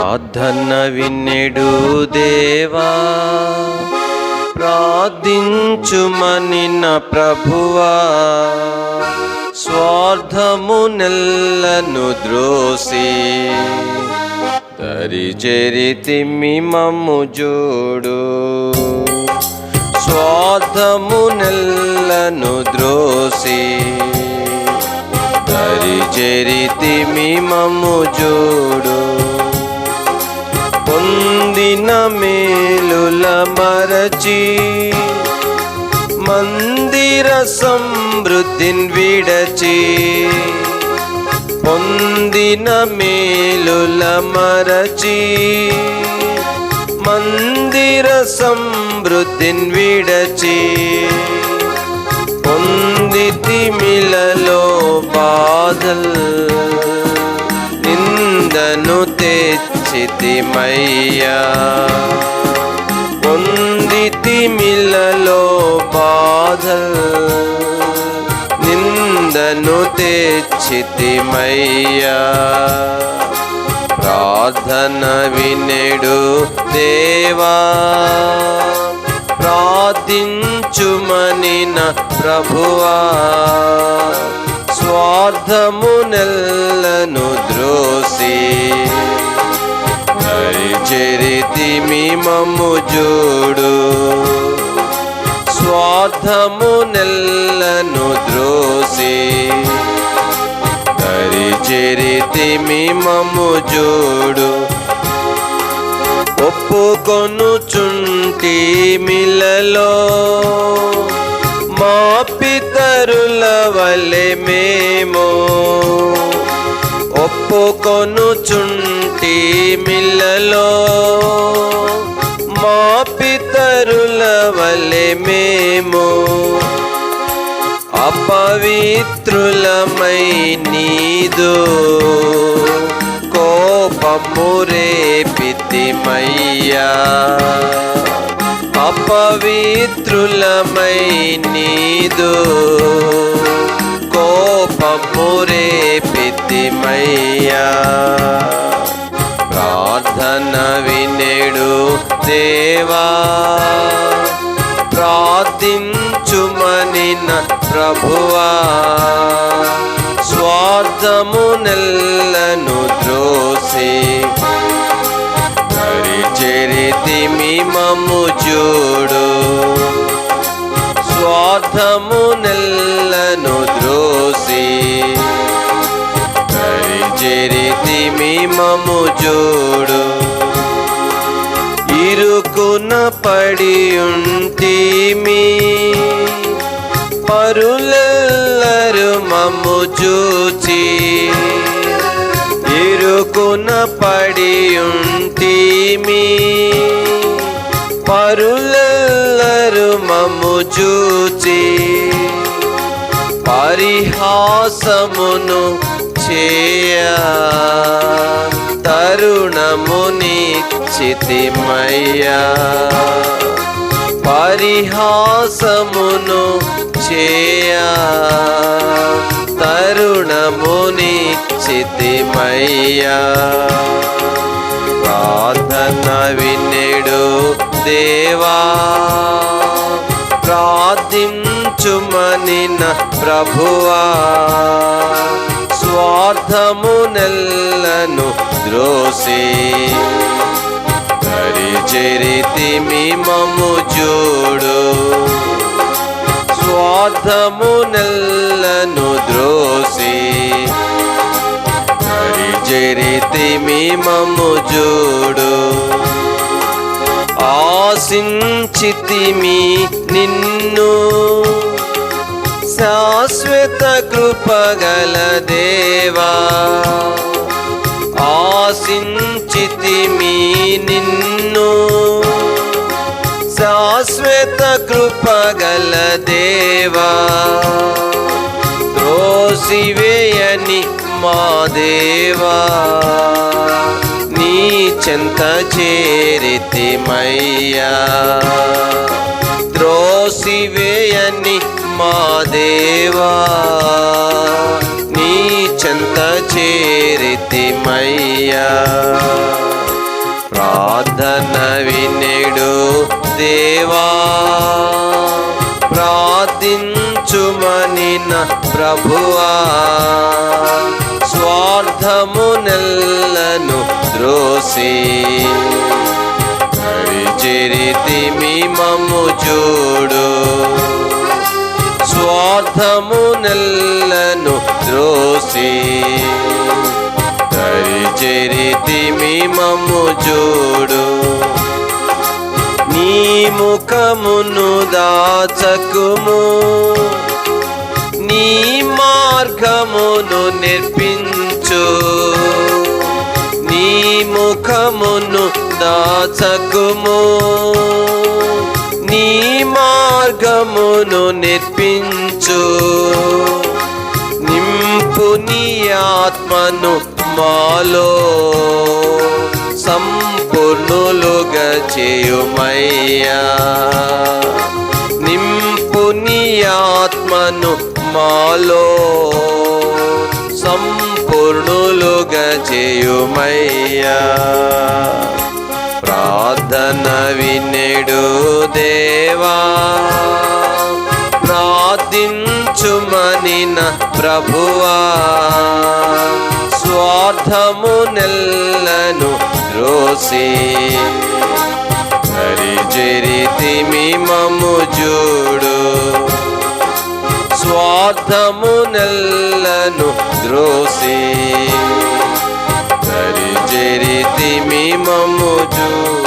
ప్రార్థన విన్నెడు దేవా. ప్రార్థించుమని నా ప్రభువా. స్వార్థము నెల్లను ద్రోసి. దరిచెరితి మమ్ము జోడు. స్వార్థము నెల్లను ద్రోసి. దరిచెరితి మమ్ము జోడు. పొందిన మేలుల మరచి మందిర సమృద్ధిన్ విడచి పొందిన మేలుల మరచి మందిర సమృద్ధిన్ విడచి పొందితి మిలలో బాధల్ తెచ్చితిమయ్యా పొందితి తిమిలలో బాధల్ నిందను తెచ్చితిమయ్యా. ప్రార్థన వినెడు దేవా. ప్రార్థించుమని ప్రభువా. స్వార్థము నెల్లను ద్రోసి చరితి మమ్ము జోడు. స్వార్థము నెల్లను ద్రోసి చరితి మమ్ము జోడు. ఒప్పుకొనుచుంటి మిలలో మా పితరుల వలె మేము ఒప్పుకొనుచుంటి మిల్లలో మేము అపవిత్రులమై నీదు కోపము రేపితిమయ్యా. అపవిత్రులమై నీదు కోపము రేపితిమయ్యా. ప్రార్థన వినెడు దేవా. ప్రార్థించుమనిన ప్రభువా. స్వార్థము నెల్లను ద్రోసి చరితి మము చూడు. స్వార్థము నెల్లను ద్రోసి చరితి మము చూడు. ఇరుకున పడి ఉంటిమి పరులెల్లరు మమ్ము చూచి. ఇరుకున పడి ఉంటిమి పరులెల్లరు మమ్ము చూచి. పరిహాసమును చేయ తరుణమునిచ్చితిమయ్యా పరిహాసమును చేయా తరుణముని చితిమయ్యా ప్రార్థన వినెడు దేవా ప్రార్థించుమని ప్రభువా. స్వార్థమునెల్లను ద్రోసి చరితి మిమము చూడు. స్వార్థము నెల్లను ద్రోసి చరితి మిమము చూడు. ఆశించితిమి నిన్ను శాశ్వత కృపగల దేవా. ఆశించితిమి నిన్ను. శాశ్వత కృపగల దేవా త్రోసివేయని మా దేవా. నీ చెంత చేరితిమయ్యా త్రోసివేయని మా దేవా. నీ చెంత స్థితిమయ్యా. ప్రార్థన వినెడు దేవా. ప్రార్థించుమనిన ప్రభువా. స్వార్థము నెల్లను ద్రోసి హరిచరితి మము చూడు. స్వార్థము నెల్లను ద్రోసి హరిచరితి మమ్ము చూడు. నీ ముఖమును దాచకుము. నీ మార్గమును నిర్పించు. నీ ముఖమును దాచకుము. నీ మార్గమును నిర్పించు. నింపు నీ ఆత్మను మాలో సంపూర్ణులుగా చేయుమయ్యా. నింపుని ఆత్మను మాలో సంపూర్ణులుగా చేయుమయ్యా. ప్రార్థన వినెడు దేవా. ప్రార్థించుమనిన ప్రభువా. స్వార్థము నెల్లను ద్రోసి హరిజరితిమి మము చూడు స్వార్థము నెల్లను ద్రోసి హరిజరితిమి మము చూడు